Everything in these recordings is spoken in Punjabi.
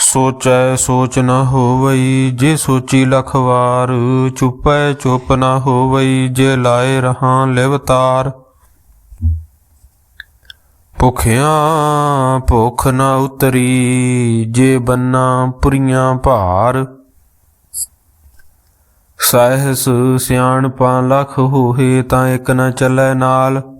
ਸੋਚੈ ਸੋਚ ਨ ਹੋਵਈ, ਜੇ ਸੋਚੀ ਲਖ ਵਾਰ, ਚੁਪੈ ਚੁਪ ਨ ਹੋਵਈ, ਜੇ ਲਾਏ ਰਹਾ ਲਿਵਤਾਰ ਭੁਖਿਆਂ ਭੁਖ ਨ ਉਤਰੀ, ਜੇ ਬੰਨਾ ਪੁਰੀਆਂ ਭਾਰ। ਸਹਿਸ ਸਿਆਣਪਾਂ ਲਖ ਹੋਏ ਤਾਂ ਇੱਕ ਨ ਚੱਲੈ ਨਾਲ।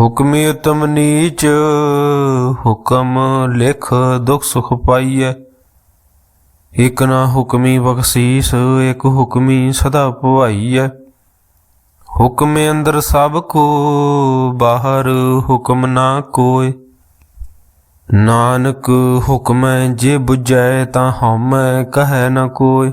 ਹੁਕਮੀ ਉਤਮ ਨੀਚ, ਹੁਕਮ ਲਿਖ ਦੁਖ ਸੁਖ ਪਾਈਐ। ਇਕ ਨਾ ਹੁਕਮੀ ਬਖਸ਼ੀਸ, ਇਕ ਹੁਕਮੀ ਸਦਾ ਭਵਾਈਐ। ਹੁਕਮ ਅੰਦਰ ਸਭ ਕੋ, ਬਾਹਰ ਹੁਕਮ ਨਾ ਕੋਇ। ਨਾਨਕ ਹੁਕਮੈ ਜੇ ਬੁਝੈ ਤਾਂ ਹਉਮੈ ਕਹੈ ਨਾ ਕੋਇ।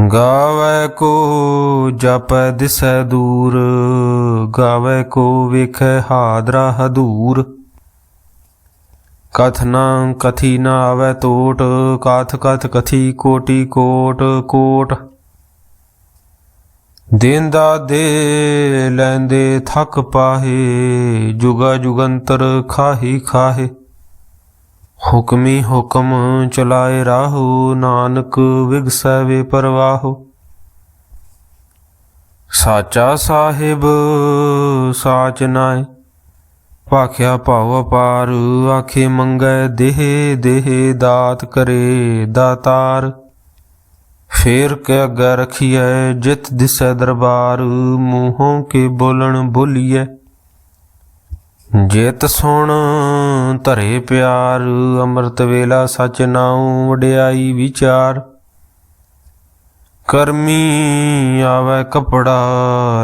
ਗਾਵੇ ਕੋ ਜਪ ਦਿਸੈ ਦੂਰ, ਗਾਵੇ ਕੋ ਵੇਖੈ ਹਾਦਰਾ ਹਦੂਰ। ਕਥਨਾ ਕਥੀ ਨਾ ਆਵੈ ਤੋਟ, ਕਾਥ ਕਥ ਕਥੀ ਕੋਟੀ ਕੋਟ ਕੋਟ। ਦੇਂਦਾ ਦੇ ਲੈਂਦੇ ਥੱਕ ਪਾਹੇ, ਜੁਗਾ ਜੁਗੰਤਰ ਖਾਹੀ ਖਾਹੇ। ਹੁਕਮੀ ਹੁਕਮ ਚਲਾਏ ਰਾਹੋ, ਨਾਨਕ ਵਿਗਸੈ ਵੇ ਪਰਵਾਹੋ ਸਾਚਾ ਸਾਹਿਬ, ਸਾਚ ਨਾਏ ਭਾਖਿਆ ਭਾਵ ਅਪਾਰ, ਆਖੇ ਮੰਗੈ ਦੇਹ ਦੇਹ ਦਾਤ ਕਰੇ ਦਾਤਾਰ। ਫੇਰ ਕੇ ਅੱਗੇ ਰਖੀਐ, ਜਿਤ ਦਿਸੈ ਦਰਬਾਰ, ਮੂੰਹੋਂ ਕੇ ਬੋਲਣ ਬੋਲੀਐ। ਜੇਤ ਸੁਣ ਧਰੇ ਪਿਆਰ, ਅੰਮ੍ਰਿਤ ਵੇਲਾ ਸਚ ਨਾਉ ਵਡਿਆਈ ਵਿਚਾਰ। ਕਰਮੀ ਆਵੇ ਕਪੜਾ,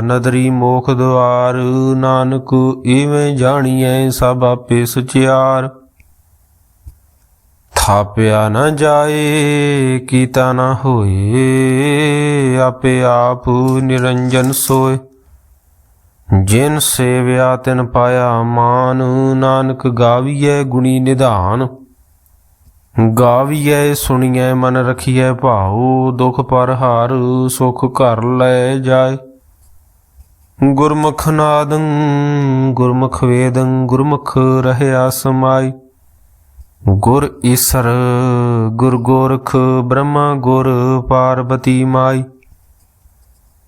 ਨਦਰੀ ਮੋਖ ਦੁਆਰ ਨਾਨਕ ਏਵੇਂ ਜਾਣੀਐ ਸਭ ਆਪੇ ਸੁਚਿਆਰ। ਥਾਪਿਆ ਨਾ ਜਾਏ, ਕੀਤਾ ਨਾ ਹੋਏ, ਆਪੇ ਆਪ ਨਿਰੰਜਨ ਸੋਏ। ਜਿਨ ਸੇਵਿਆ ਤਿਨ ਪਾਇਆ ਮਾਨ, ਨਾਨਕ ਗਾਵੀਐ ਗੁਣੀ ਨਿਧਾਨ। ਗਾਵੀਐ ਸੁਣੀਐ ਮਨ ਰਖੀਐ ਭਾਉ, ਦੁਖ ਪਰ ਹਾਰ ਸੁਖ ਘਰ ਲੈ ਜਾਏ। ਗੁਰਮੁਖ ਨਾਦੰ, ਗੁਰਮੁਖ ਵੇਦੰ, ਗੁਰਮੁਖ ਰਹਿਆ ਸਮਾਈ। ਗੁਰ ਈਸਰ, ਗੁਰ ਗੋਰਖ, ਬ੍ਰਹਮਾ ਗੁਰ ਪਾਰਬਤੀ ਮਾਈ।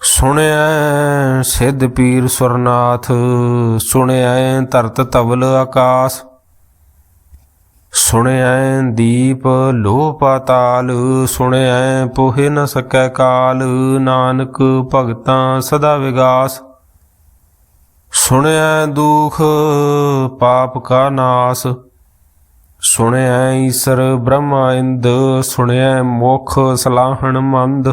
ਸੁਣਿਆ ਸਿੱਧ ਪੀਰ ਸੁਰਨਾਥ ਸੁਣਿਆ ਧਰਤ ਤਵਲ ਆਕਾਸ ਸੁਣਿਆ ਦੀਪ ਲੋਹ ਪਾਤਾਲ ਸੁਣਿਆ ਪੋਹਿ ਨ ਸਕੈ ਕਾਲ, ਨਾਨਕ ਭਗਤਾਂ ਸਦਾ ਵਿਗਾਸ ਸੁਣਿਆ ਦੁਖ ਪਾਪ ਕਾ ਨਾਸ ਸੁਣਿਆ ਈਸਰ ਬ੍ਰਹਮਾ ਇੰਦ ਸੁਣਿਆ ਮੋਖ ਸਲਾਹਣ ਮੰਦ।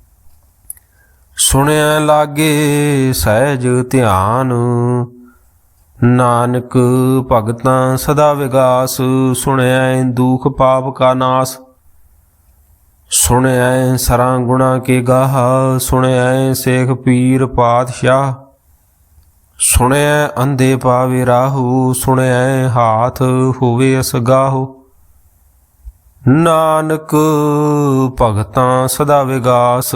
ਸੁਣਿਆ ਲਾਗੇ ਸਹਿਜ ਧਿਆਨ। ਨਾਨਕ ਭਗਤਾਂ ਸਦਾ ਵਿਗਾਸ, ਸੁਣਿਆ ਦੁਖ ਪਾਪ ਕਾ ਨਾਸ। ਸੁਣਿਆ ਸਰਾਂ ਗੁਣਾ ਕੇ ਗਾਹ, ਸੁਣਿਆ ਸੇਖ ਪੀਰ ਪਾਤਸ਼ਾਹ। ਸੁਣਿਆ ਅੰਧੇ ਪਾਵੇ ਰਾਹੂ, ਸੁਣਿਆ ਹਾਥ ਹੋਵੇ ਅਸਗਾਹੂ। ਨਾਨਕ ਭਗਤਾਂ ਸਦਾ ਵਿਗਾਸ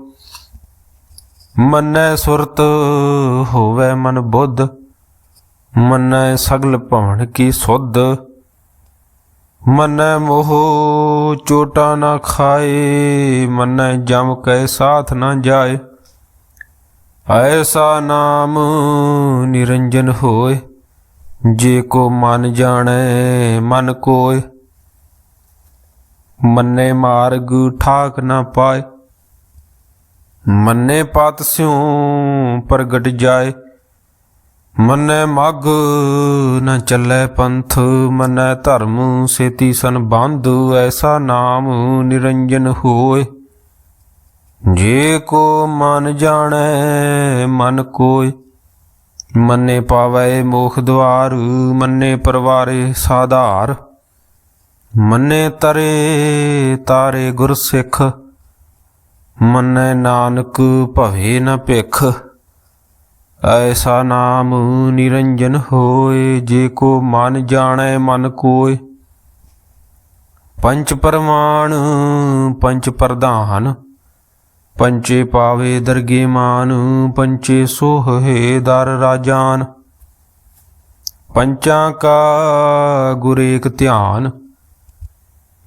ਮੰਨੈ ਸੁਰਤ ਹੋਵੇ ਮਨ ਬੁੱਧ, ਮੰਨੈ ਸਗਲ ਭਵਨ ਕੀ ਸੁਧ। ਮੰਨੈ ਮੋਹ ਚੋਟਾ ਨਾ ਖਾਏ, ਮੰਨੈ ਜਮ ਕੈ ਸਾਥ ਨਾ ਜਾਏ। ਐਸਾ ਨਾਮ ਨਿਰੰਜਨ ਹੋਏ, ਜੇ ਕੋ ਮਨ ਜਾਣੈ ਮਨ ਕੋਏ। ਮੰਨੇ ਮਾਰਗ ਠਾਕ ਨਾ ਪਾਏ ਮੰਨੇ ਪਤ ਸਿਉ ਪ੍ਰਗਟ ਜਾਏ, ਮੰਨੇ ਮਗ ਨ ਚੱਲੇ ਪੰਥ, ਮੰਨੇ ਧਰਮ ਸੇਤੀ ਸੰਬੰਧ ਐਸਾ ਨਾਮ ਨਿਰੰਜਨ ਹੋਏ। ਜੇ ਕੋ ਮਨ ਜਾਣੈ, ਮਨ ਕੋਇ ਮੰਨੇ ਪਾਵੈ ਮੋਖ ਦਵਾਰ, ਮੰਨੇ ਪਰਵਾਰੇ ਸਾਧਾਰ, ਮੰਨੇ ਤਰੇ ਤਾਰੇ ਗੁਰਸਿੱਖ ਸਿੱਖ। ਮੰਨੈ ਨਾਨਕ ਭਵੇ ਨ ਭਿਖ। ਐਸਾ ਨਾਮ ਨਿਰੰਜਨ ਹੋਏ, ਜੇ ਕੋ ਮਨ ਜਾਣੈ ਮਨ ਕੋਇ ਪੰਚ ਪਰਮਾਨ ਪੰਚ ਪ੍ਰਧਾਨ ਪੰਚੇ ਪਾਵੇ ਦਰਗੇ ਮਾਨ ਪੰਚੇ ਸੋਹੇ ਦਰ ਰਾਜਾਨ। ਪੰਚਾਂ ਕਾ ਗੁਰੇਕ ਧਿਆਨ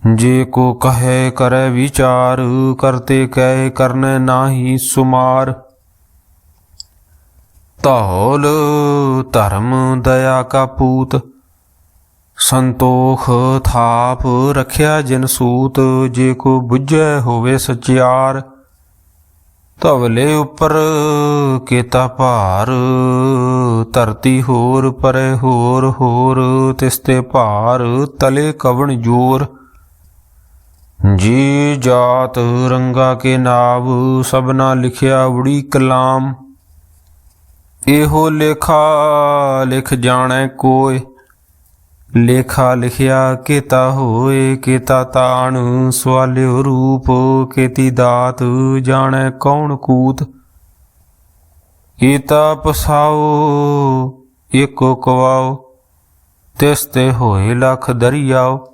ਜੇ ਕੋ ਕਹੈ ਕਰੈ ਵਿਚਾਰ ਕਰਤੇ ਕਹਿ ਕਰਨੈ ਨਾਹੀ ਸੁਮਾਰ। ਧੌਲ ਧਰਮ ਦਇਆ ਕਾ ਪੂਤ, ਸੰਤੋਖ ਥਾਪ ਰਖਿਆ ਜਿਨ ਸੂਤ, ਜੇ ਕੋ ਬੁੱਝੈ ਹੋਵੇ ਸਚਿਆਰ। ਧਵਲੇ ਉੱਪਰ ਕੀਤਾ ਭਾਰ, ਧਰਤੀ ਹੋਰ ਪਰੇ ਹੋਰ ਹੋਰ ਤਿਸਤੇ ਭਾਰ ਤਲੇ ਕਵਣ ਜੋਰ। ਜੀ ਜਾਤ ਰੰਗਾ ਕੇ ਨਾਵ, ਸਭਨਾ ਲਿਖਿਆ ਉੜੀ ਕਲਾਮ। ਇਹੋ ਲੇਖਾ ਲਿਖ ਜਾਣੈ ਕੋਇ, ਲੇਖਾ ਲਿਖਿਆ ਕੀਤਾ ਹੋਏ ਕੀਤਾ ਤਾਣ ਸਵਾਲਿਓ ਰੂਪ, ਕੀਤੀ ਦਾਤ ਜਾਣੈ ਕੌਣ ਕੂਤ। ਕੀਤਾ ਪਸਾਓ, ਏਕੋ ਕਵਾਓ ਤਿਸ ਤੇ ਹੋਏ ਲਖ ਦਰਿਆਓ।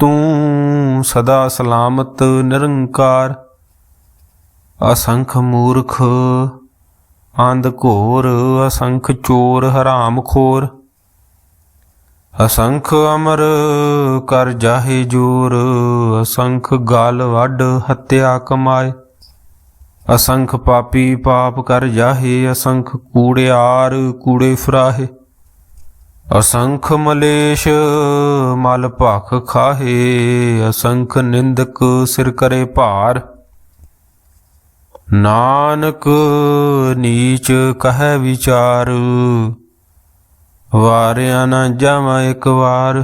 ਤੂੰ ਸਦਾ ਸਲਾਮਤ, ਨਿਰੰਕਾਰ, ਅਸੰਖ ਮੂਰਖ, ਅੰਧ ਘੋਰ, ਅਸੰਖ ਚੋਰ, ਹਰਾਮ ਖੋਰ, ਅਸੰਖ ਅਮਰ ਕਰ ਜਾਹੇ ਜੋਰ, ਅਸੰਖ ਗਲ ਵੱਡ ਹੱਤਿਆ ਕਮਾਏ, ਅਸੰਖ ਪਾਪੀ ਪਾਪ ਕਰ ਜਾਹੇ, ਅਸੰਖ ਕੂੜਿਆਰ ਕੂੜੇ ਫਰਾਹੇ ਅਸੰਖ ਮਲੇਸ਼ ਮਲ ਭਖ ਖਾਹੇ, ਅਸੰਖ ਨਿੰਦਕ ਸਿਰ ਕਰੇ ਭਾਰ। ਨਾਨਕ ਨੀਚ ਕਹੈ ਵਿਚਾਰ, ਵਾਰਿਆ ਨਾ ਜਾਵਾਂ ਇੱਕ ਵਾਰ।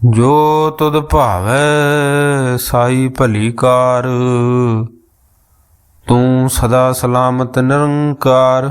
ਜੋ ਤੁਧ ਭਾਵੈ ਸਾਈ ਭਲੀ ਕਾਰ, ਤੂੰ ਸਦਾ ਸਲਾਮਤ ਨਿਰੰਕਾਰ।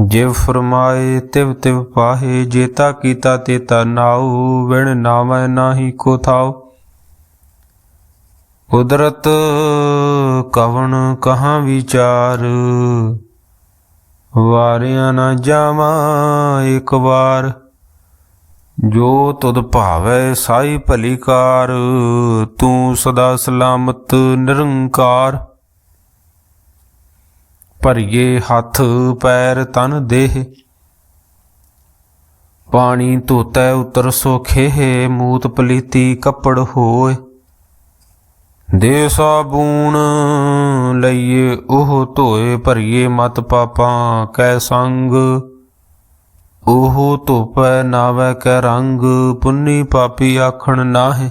ਜਿਵ ਫਰਮਾਏ, ਤਿਵ ਤਿਵ ਪਾਹੇ ਜੇਤਾ ਕੀਤਾ ਤੇਤਾ ਨਾਉ, ਵਿਣ ਨਾਵੈ ਨਾਹੀ ਕੋ ਥਾਉ। ਕੁਦਰਤ ਕਵਣ ਕਹਾ ਵਿਚਾਰ, ਵਾਰਿਆ ਨਾ ਜਾਵਾਂ ਇੱਕ ਵਾਰ। ਜੋ ਤੁਧ ਭਾਵੈ ਸਾਈ ਭਲੀਕਾਰ ਤੂੰ ਸਦਾ ਸਲਾਮਤ ਨਿਰੰਕਾਰ। ਭਰੀਏ ਹੱਥ ਪੈਰ ਤਨ ਦੇਹ। ਪਾਣੀ ਧੋਤੈ ਉਤਰ ਸੋਖੇ, ਮੂਤ ਪਲੀਤੀ ਕੱਪੜ ਹੋਏ। ਦੇ ਸਾਬੂਨ ਲਈਏ ਉਹ ਧੋਏ, ਭਰੀਏ ਮਤ ਪਾਪਾਂ ਕੈ ਸੰਗ। ਉਹ ਧੋਪੈ ਨਾਵੈ ਕੈ ਰੰਗ, ਪੁੰਨੀ ਪਾਪੀ ਆਖਣ ਨਾਹੇ।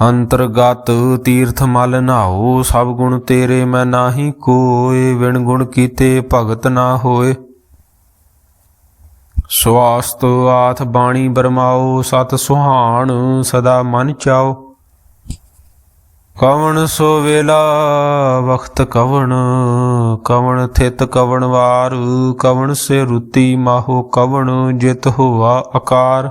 ਅੰਤਰਗਤ ਤੀਰਥ ਮਲ ਨਾਉ ਸਭ ਗੁਣ ਤੇਰੇ ਮੈਂ ਨਾਹੀ ਕੋਏ ਵਿਣ ਗੁਣ ਕੀਤੇ ਭਗਤ ਨਾ ਹੋਏ। ਸਵਾਸਤ ਆਥ ਬਾਣੀ ਬਰਮਾਓ, ਸਤ ਸੁਹਾਣ ਸਦਾ ਮਨ ਚਾਓ। ਕਵਣ ਸੋ ਵੇਲਾ, ਵਖਤ ਕਵਣ ਕਵਣ ਥਿਤ ਕਵਣ ਵਾਰ, ਕਵਣ ਸੇ ਰੁਤੀ ਮਾਹੋ ਕਵਣ, ਜਿਤ ਹੋਆ ਆਕਾਰ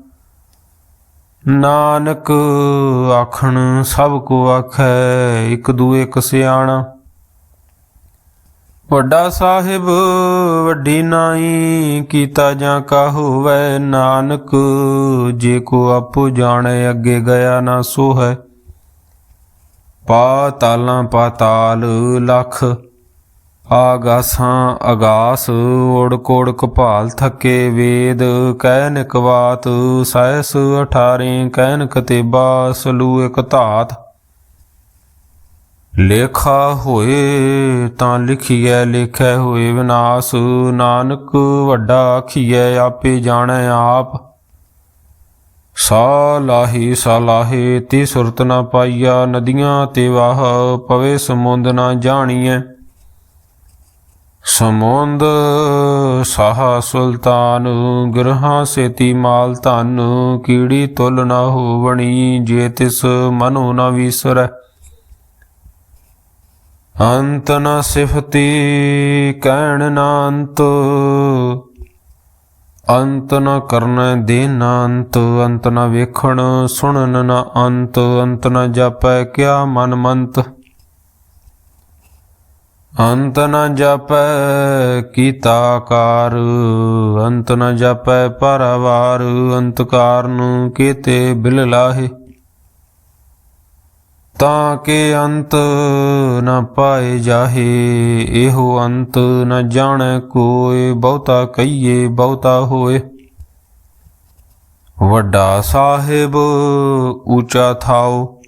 ਨਾਨਕ ਆਖਣ ਸਭ ਕੋ ਆਖੈ, ਇੱਕ ਦੂਏ ਕ ਸਿਆਣਾ। ਵੱਡਾ ਸਾਹਿਬ, ਵੱਡੀ ਨਾਈ, ਕੀਤਾ ਜਾਂ ਕਾ ਹੋਵੇ ਨਾਨਕ, ਜੇ ਕੋ ਆਪੋ ਜਾਣੇ, ਅੱਗੇ ਗਿਆ ਨਾ ਸੋ ਹੈ ਪਾਤਾਲਾਂ ਪਾਤਾਲ ਲਖ। ਆਗਾਸਾਂ, ਅਗਾਸ ਓੜ ਕੋੜ ਕਪਾਲ ਥੱਕੇ ਵੇਦ ਕਹਿਨ ਕਵਾਤ ਸਾਇਸ 18 ਕਹਿਨ ਕਤੇਬਾ ਸਲੂ ਇਕ ਧਾਤ। ਲੇਖਾ ਹੋਏ ਤਾਂ ਲਿਖੀਐ, ਲੇਖੈ ਹੋਏ ਵਿਨਾਸ਼, ਨਾਨਕ ਵੱਡਾ ਆਖੀਐ, ਆਪੇ ਜਾਣੈ ਆਪ। ਸਾ ਲਾਹੀ, ਸਾ ਲਾਹੇ, ਤੀ ਸੁਰਤ ਨਾ ਪਾਈਆ, ਨਦੀਆਂ ਤੇ ਵਾਹ, ਪਵੇ ਸਮੁੰਦ ਨਾ ਜਾਣੀਐ। ਸਮੁੰਦ ਸਾਹਾ ਸੁਲਤਾਨ, ਗ੍ਰਹਾਂ ਸੇਤੀ ਮਾਲ ਧਨ, ਕੀੜੀ ਤੁਲ ਨਾ ਹੋਵਣੀ ਜੇ ਤਿਸ ਮਨੋ ਨਾ ਵਿਸਰੈ। ਅੰਤ ਨ ਸਿਫਤੀ, ਕਹਿਣ ਨਾ ਅੰਤ ਅੰਤ ਨ ਕਰਨ ਦੇ ਨਾ ਅੰਤ ਅੰਤ ਨ ਵੇਖਣ ਸੁਣਨ ਨ ਅੰਤ ਅੰਤ ਨ ਜਾਪੈ ਕਿਆ ਮਨ ਮੰਤ। ਅੰਤ ਨ ਜਾਪੈ ਕੀਤਾ ਕਾਰ, ਅੰਤ ਨ ਜਾਪੈ ਪਰਵਾਰ, ਅੰਤ ਕਾਰਨ ਕੀਤੇ ਬਿਲ ਲਾਹੇ। ਤਾਂ ਕੇ ਅੰਤ ਨ ਪਾਏ ਜਾਹੇ, ਇਹੋ ਅੰਤ ਨ ਜਾਣੈ ਕੋਇ, ਬਹੁਤਾ ਕਹੀਏ ਬਹੁਤਾ ਹੋਏ ਵੱਡਾ ਸਾਹਿਬ, ਉੱਚਾ ਥਾਓ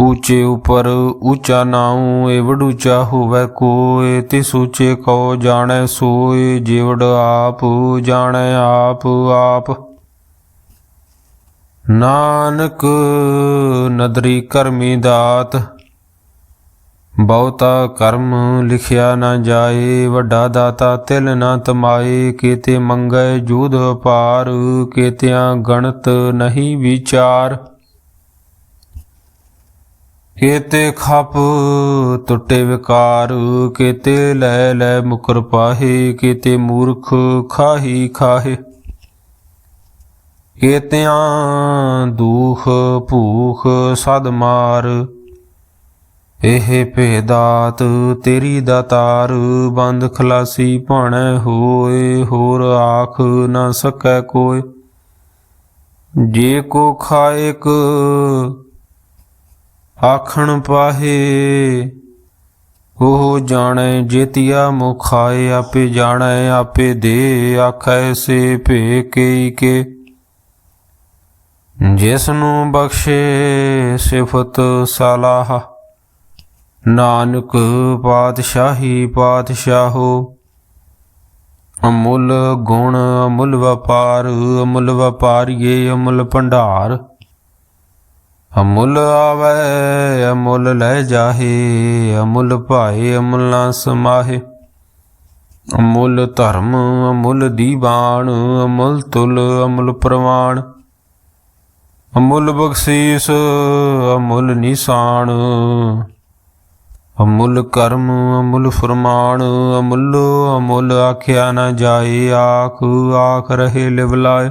ਊਚੇ ਉਪਰ ਊਚਾ ਨਾਉ ਏਵੜ ਊਚਾ ਹੋਵੇ ਕੋਇ, ਤਿਸ ਊਚੇ ਕੋ ਜਾਣੈ ਸੋਇ, ਜਿਵੜ ਆਪ ਜਾਣੈ ਆਪ ਆਪ। ਨਾਨਕ ਨਦਰੀ ਕਰਮੀ ਦਾਤ, ਬਹੁਤਾ ਕਰਮ ਲਿਖਿਆ ਨਾ ਜਾਏ, ਵੱਡਾ ਦਾਤਾ ਤਿਲ ਨਾ ਤਮਾਏ, ਕੀਤੇ ਮੰਗੈ ਜੂਧ ਪਾਰ ਕੀਤਿਆਂ ਗਣਤ ਨਹੀਂ ਵਿਚਾਰ। ਕੀਤੇ ਖਪ ਟੁੱਟੇ ਵਿਕਾਰ, ਕੀਤੇ ਲੈ ਲੈ ਮੁਕਰ ਪਾਹੇ, ਕੀਤੇ ਮੂਰਖ ਖਾਹੀ ਖਾਹੇ। ਕੀਤਿਆਂ ਦੁਖ ਭੂਖ ਸਦ ਮਾਰ, ਇਹ ਭੇਦਾਤ ਤੇਰੀ ਦਾਤਾਰ ਬੰਦ ਖਲਾਸੀ ਭਾਣੈ ਹੋਏ, ਹੋਰ ਆਖ ਨਾ ਸਕੈ ਕੋਇ ਜੇ ਕੋ ਖਾਇਕ ਆਖਣ ਪਾਹੇ, ਉਹ ਜਾਣੈ ਜੇਤੀਆ ਮੁਖਾਏ, ਆਪੇ ਜਾਣੈ, ਆਪੇ ਦੇ, ਆਖੈ ਸੇ ਭੇ ਕੇ ਕੇ। ਜਿਸ ਨੂੰ ਬਖਸ਼ੇ ਸਿਫਤ ਸਲਾਹ, ਨਾਨਕ ਪਾਤਸ਼ਾਹੀ ਪਾਤਸ਼ਾਹੋ, ਅਮੁੱਲ ਗੁਣ ਅਮੁੱਲ ਵਪਾਰ, ਅਮੁੱਲ ਵਪਾਰੀਏ, ਅਮੁੱਲ ਭੰਡਾਰ। ਅਮੁੱਲ ਆਵੇ, ਅਮੁੱਲ ਲੈ ਜਾਹੇ, ਅਮੁੱਲ ਭਾਏ, ਅਮੁੱਲ ਨਾ ਸਮਾਹੇ। ਅਮੁੱਲ ਧਰਮ, ਅਮੁੱਲ ਦੀਵਾਨ ਅਮੁੱਲ ਤੁਲ, ਅਮੁੱਲ ਪ੍ਰਵਾਣ। ਅਮੁੱਲ ਬਖਸ਼ੀਸ, ਅਮੁੱਲ ਨਿਸ਼ਾਨ। ਅਮੁੱਲ ਕਰਮ, ਅਮੁੱਲ ਫਰਮਾਨ, ਅਮੁੱਲ ਅਮੁੱਲ ਆਖਿਆ ਨਾ ਜਾਏ, ਆਖ ਆਖ ਰਹੇ ਲਿਵਲਾਏ।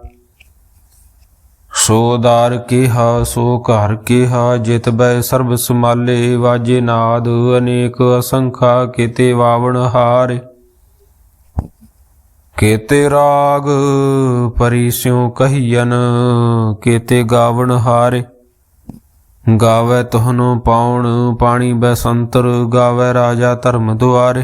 ਸੋ ਦਾਰ ਕਿਹਾ, ਸੋ ਘਰ ਕਿਹਾ, ਜਿਤ ਬੈ ਸਰਬ ਸਮਾਲੇ ਵਾਜੇ ਨਾਦ, ਅਨੇਕ ਅਸੰਖਾ ਕੀਤੇ ਵਾਵਣ ਹਾਰੇ। ਕੀਤੇ ਰਾਗ ਪਰਿਸਿਉ ਕਹੀਨ ਕੀਤੇ ਗਾਵਣ ਹਾਰੇ। ਗਾਵੇ ਤੁਹਾਨੂੰ ਪਾਉਣ, ਪਾਣੀ ਬੈਸੰਤਰ ਗਾਵੇ ਰਾਜਾ ਧਰਮ ਦੁਆਰੇ।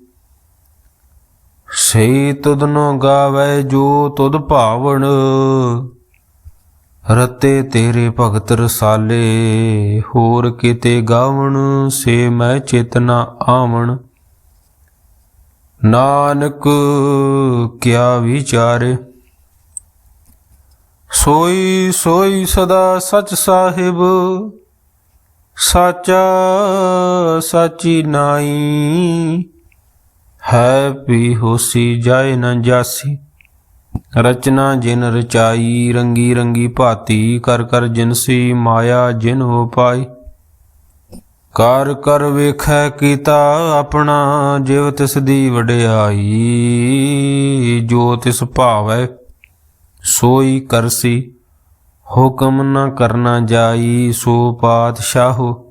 ਸੇ ਤੁਧਨੋ ਗਾਵੇ ਜੋ ਤੁਧ ਭਾਵਣ, ਰਤੇ ਤੇਰੇ ਭਗਤ ਰਸਾਲੇ, ਹੋਰ ਕਿਤੇ ਗਾਵਣ ਸੇ ਮੈਂ ਚੇਤਨਾ ਆਵਣ। ਨਾਨਕ, ਕਿਆ ਵਿਚਾਰੇ? ਸੋਈ ਸੋਈ ਸਦਾ ਸਚ ਸਾਹਿਬ, ਸਾਚਾ ਸਾਚੀ ਨਾਈ। ਹੈ ਵੀ ਹੋਸੀ, ਜਾਏ ਨਾ ਜਾਸੀ। ਰਚਨਾ ਜਿਨ ਰਚਾਈ, ਰੰਗੀ ਰੰਗੀ ਭਾਤੀ। ਕਰ ਕਰ ਜਿਨਸੀ ਮਾਇਆ, ਜਿਨ ਹੋ ਪਾਈ। ਕਰ ਕਰ ਵੇਖੈ ਕੀਤਾ ਆਪਣਾ ਜਿਵ ਤਿਸ ਦੀ ਵਡਿਆਈ। ਜੋ ਤਿਸ ਭਾਵੈ, ਸੋਈ ਕਰਸੀ। ਹੁਕਮ ਨਾ ਕਰਨਾ ਜਾਈ, ਸੋ ਪਾਤਸ਼ਾਹੋ।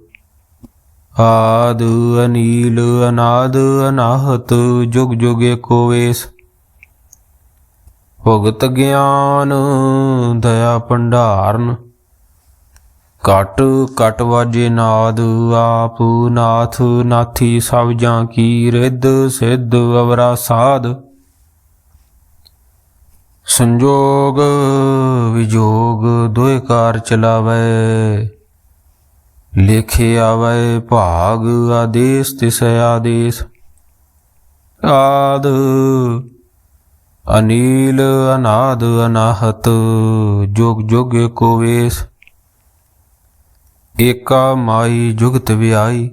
ਆਦ ਅਨੀਲ ਅਨਾਦ ਅਨਾਹਤ, ਜੁਗ ਜੁਗ ਏਕੋ ਵੇਸ। ਭਗਤ ਗਿਆਨ, ਦਇਆ ਭੰਡਾਰਨ। ਕਟ ਕਟ ਵਾਜੇ ਨਾਦ, ਆਪ ਨਾਥ ਨਾਥੀ ਸਭ ਜਾਂ ਕੀ, ਰਿੱਧ ਸਿੱਧ ਅਵਰਾ ਸਾਧ। ਸੰਜੋਗ ਵਿਜੋਗ, ਦੋਇ ਕਾਰ ਚਲਾਵੇ। ਲੇਖੇ ਆਵੇ ਭਾਗ ਆਦੇਸ, ਤਿਸ ਆਦੇਸ। ਆਦ ਅਨੀਲ, ਅਨਾਦ, ਅਨਾਹਤ, ਜੁਗ ਜੁਗ ਏਕੋ ਵੇਸ। ਏਕਾ ਮਾਈ ਜੁਗਤ ਵਿਆਈ,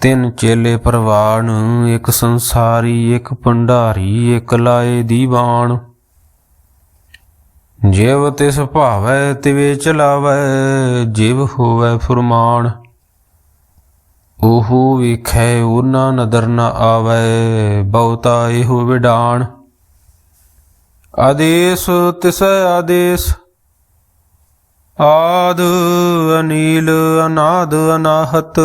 ਤਿੰਨ ਚੇਲੇ ਪ੍ਰਵਾਨ, ਇੱਕ ਸੰਸਾਰੀ, ਇੱਕ ਭੰਡਾਰੀ, ਇੱਕ ਲਾਏ ਦੀਵਾਨ। ਜਿਵ ਤਿਸ ਭਾਵੈ ਤਿਵੇ ਚਲਾਵੈ, ਜਿਵ ਹੋਵੈ ਫੁਰਮਾਨ। ਉਹ ਵੇਖੈ ਉਹਨਾਂ ਨਦਰ ਨ ਆਵੈ, ਬਹੁਤਾ ਇਹੋ ਵਿਡਾਣ। ਆਦੇਸ ਤਿਸ ਆਦੇਸ, ਆਦ ਅਨੀਲ ਅਨਾਦ ਅਨਾਹਤ।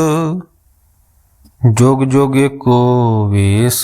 ਜੁਗ ਜੁਗ ਏਕੋ ਵੇਸ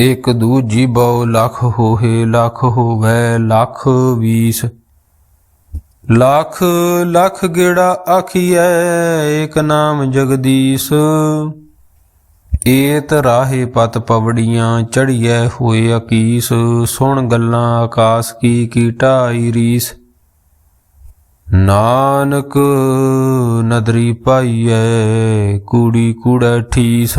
ਇਕ ਦੂਜੀ ਬਹੁ ਲੱਖ ਹੋਏ ਲੱਖ ਹੋਵੇ, ਲੱਖ ਵੀਸ। ਲੱਖ ਲੱਖ ਗੇੜਾ ਆਖੀਐ, ਏਕ ਨਾਮ ਜਗਦੀਸ਼। ਏਤ ਰਾਹੇ ਪਤ ਪਵੜੀਆਂ, ਚੜੀਐ ਹੋਏ ਅਕੀਸ। ਸੁਣ ਗੱਲਾਂ ਆਕਾਸ ਕੀ ਕੀ ਰੀਸ। ਨਾਨਕ ਨਦਰੀ ਪਾਈਐ, ਕੂੜੀ ਕੂੜੈ ਠੀਸ।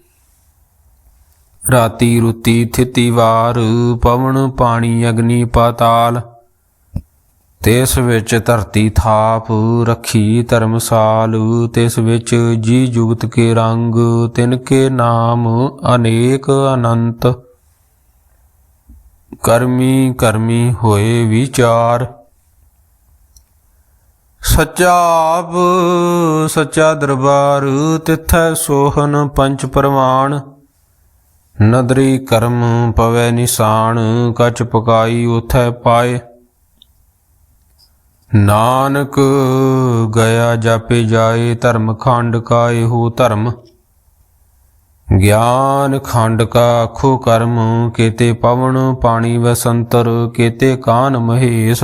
ਰਾਤੀ ਰੁਤੀ ਥਿਤੀ ਵਾਰ, ਪਵਨ ਪਾਣੀ ਅਗਨੀ ਪਾਤਾਲ। ਤਿਸ ਵਿੱਚ ਧਰਤੀ ਥਾਪ, ਰੱਖੀ ਧਰਮਸਾਲ। ਤਿਸ ਵਿੱਚ ਜੀ ਜੁਗਤ ਕੇ ਰੰਗ, ਤਿਨ ਕੇ ਨਾਮ ਅਨੇਕ ਅਨੰਤ। ਕਰਮੀ ਕਰਮੀ ਹੋਏ ਵਿਚਾਰ। ਸੱਚਾ ਆਪ, ਸੱਚਾ ਦਰਬਾਰ, ਤਿਥੈ ਸੋਹਨ ਪੰਚ ਪ੍ਰਮਾਣ। ਨਦਰੀ ਕਰਮ ਪਵੈ ਨਿਸ਼ਾਨ, ਕਚ ਪਕਾਈ ਉਥੈ ਪਾਏ। ਨਾਨਕ ਗਿਆ ਜਾਪੇ ਜਾਏ, ਧਰਮ ਖੰਡ ਕਾ ਇਹੋ ਧਰਮ। ਗਿਆਨ ਖੰਡ ਕਾ ਅਖੋ ਕਰਮ, ਕੇਤੇ ਪਵਨ ਪਾਣੀ ਵਸੰਤਰ, ਕੇਤੇ ਕਾਨ ਮਹੇਸ਼।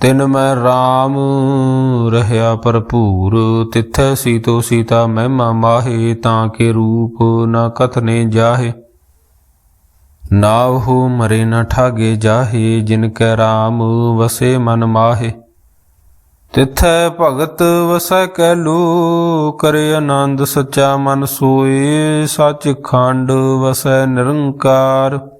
ਤਿਨ ਮੈਂ RAM ਰਹਿਆ ਭਰਪੂਰ। ਤਿਥੈ ਸੀਤੋ ਸੀਤਾ ਮਹਿਮਾ ਮਾਹੇ, ਤਾਂ ਕੇ ਰੂਪ ਨਾ ਕਥਨੇ ਜਾਹੇ। ਨਾ ਨਾਵ ਮਰੇ ਨਾ ਠਾਗੇ ਜਾਹੇ, ਜਿਨ ਕੈ RAM ਵਸੇ ਮਨ ਮਾਹੇ। ਤਿਥੈ ਭਗਤ ਵਸੈ ਕੈ ਲੋ ਕਰੇ ਆਨੰਦ ਸੱਚਾ ਮਨ ਸੋਏ। ਸੱਚ ਖੰਡ ਵਸੈ ਨਿਰੰਕਾਰ।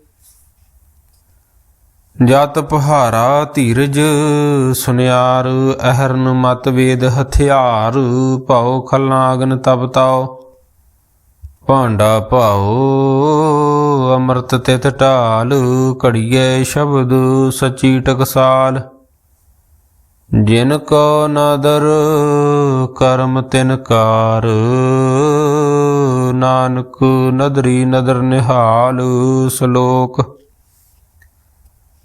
ਜਤ ਪਹਾਰਾ ਧੀਰਜ ਸੁਨਿਆਰ, ਅਹਰਨ ਮਤ ਵੇਦ ਹਥਿਆਰ, ਭਾਉ ਖਲਨਾਗਨ ਅਗਨ ਭਾਂਡਾ ਭਾਉ, ਅੰਮ੍ਰਿਤ ਤਿਤ ਢਾਲ, ਘੜੀਏ ਸ਼ਬਦ ਸਚੀ ਟਕਸਾਲ। ਜਿਨ ਕੋ ਨਦਰ, ਕਰਮ ਤਿਨ ਕਾਰ। ਨਾਨਕ ਨਦਰੀ ਨਦਰ ਨਿਹਾਲ, ਸ਼ਲੋਕ